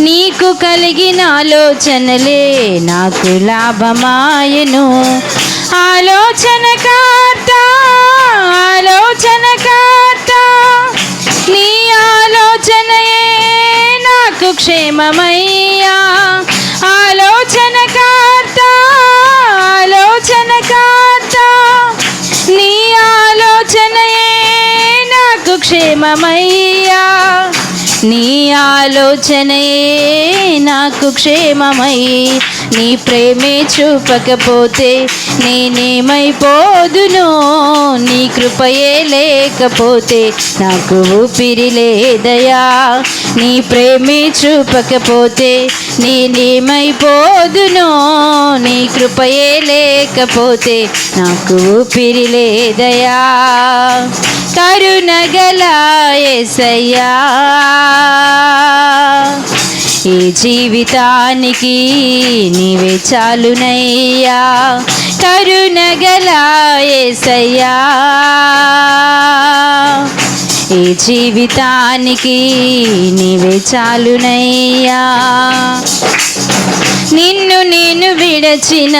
నీకు కలిగిన ఆలోచనలే నాకు లాభమాయను. ఆలోచన కార్త ఆలోచన కార్త నీ ఆలోచనయే నాకు క్షేమమయ్యా. ఆలోచన కార్త ఆలోచన కార్త నీ ఆలోచనయే నాకు క్షేమమయ్యా. నీ ఆలోచనయే నాకు క్షేమమై నీ ప్రేమే చూపకపోతే నేనేమైపోదును నీ కృపయే లేకపోతే నాకు ఊపిరి లేదయా. నీ ప్రేమే చూపకపోతే నేనేమైపోదును నీ కృపయే లేకపోతే నాకు ఊపిరి లేదయా. కరుణగలాయసయ్యా ఈ జీవితానికి నీవే చాలునయ్యా. కరుణగలాయసయ్యా ఈ జీవితానికి నీవే చాలునయ్యా. నిన్ను నేను విడచిన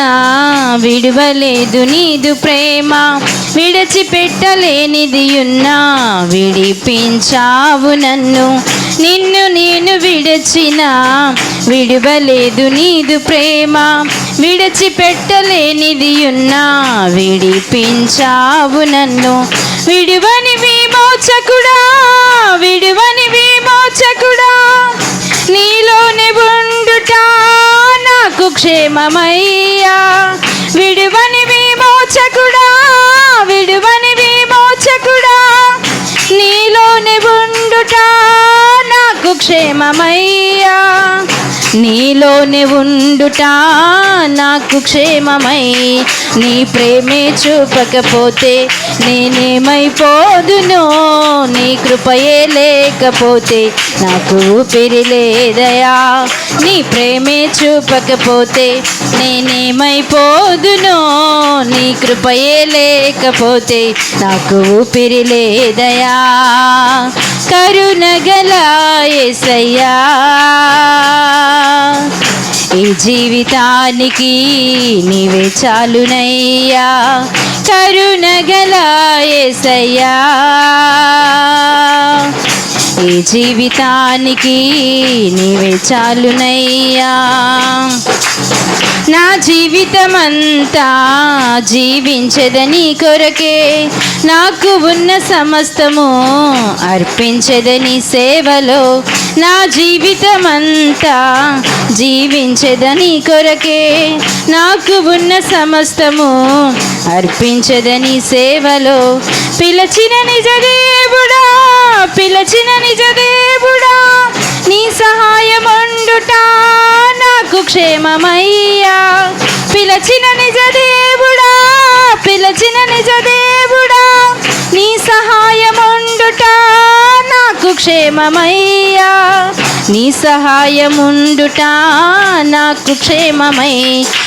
విడవలేదు నీదు ప్రేమ. విడిచిపెట్టలేనిది ఉన్నా విడిపించావు నన్ను. నిన్ను నేను విడచిన విడవలేదు నీదు ప్రేమ. విడిచిపెట్టలేనిది ఉన్నా విడిపించావు నన్ను. విడువని విమోచకుడా విడువని విమోచకుడా క్షేమమయ్యా. విడువని విమోచకుడా విడువని విమోచకుడా నీలోని ఉండుట నాకు క్షేమమయ్యా. నీలోనే ఉండుట నాకు క్షేమమై నీ ప్రేమే చూపకపోతే నేనేమైపోదును నీ కృపయే లేకపోతే నాకు ఊపిరి లేదయా? నీ ప్రేమే చూపకపోతే నేనేమైపోదును? నీ కృపయే లేకపోతే నాకు ఊపిరి లేదయా? కరుణగల ఎసయ్యా ఈ జీవితానికి నీవే చాలునయ్యా. కరు ఎసయ్యా ఈ జీవితానికి నీవే చాలునయ్యా. నా జీవితమంతా జీవించదని కొరకే. నాకు ఉన్న సమస్తము అర్పించదని సేవలో. నా జీవితమంతా జీవించదని కొరకే. నాకు ఉన్న సమస్తము అర్పించదని సేవలో. పిలచిన నిజదేవుడా పిలచిన నిజదేవుడా నీ సహాయముండుట నాకు క్షేమమయ్యా. పిలచిన నిజ పిలచిన నిజ దేవుడా నీ సహాయముండుట నాకు క్షేమమయ్యా. నీ సహాయముండుట నాకు క్షేమమై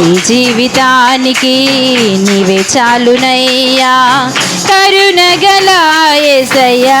ఈ జీవితానికి నీవే చాలునయ్యా. కరుణగల ఎసయ్యా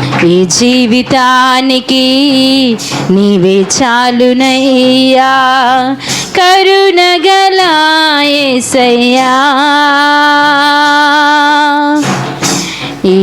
ఈ జీవితానికి నీవే చాలునయ్యా. కరుణగలాయసయ్యా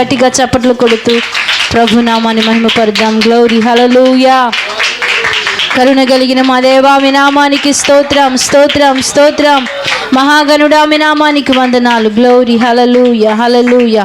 గట్టిగా చప్పట్లు కొడుతూ ప్రభునామాన్ని మహిమపరుద్దాం. గ్లౌరీ హలలుయా కరుణ కలిగిన మా దేవా మీ నామానికి స్తోత్రం స్తోత్రం స్తోత్రం. మహాగణుడా మీ నామానికి వందనాలు. గ్లౌరీ హలలుయ హలలుయ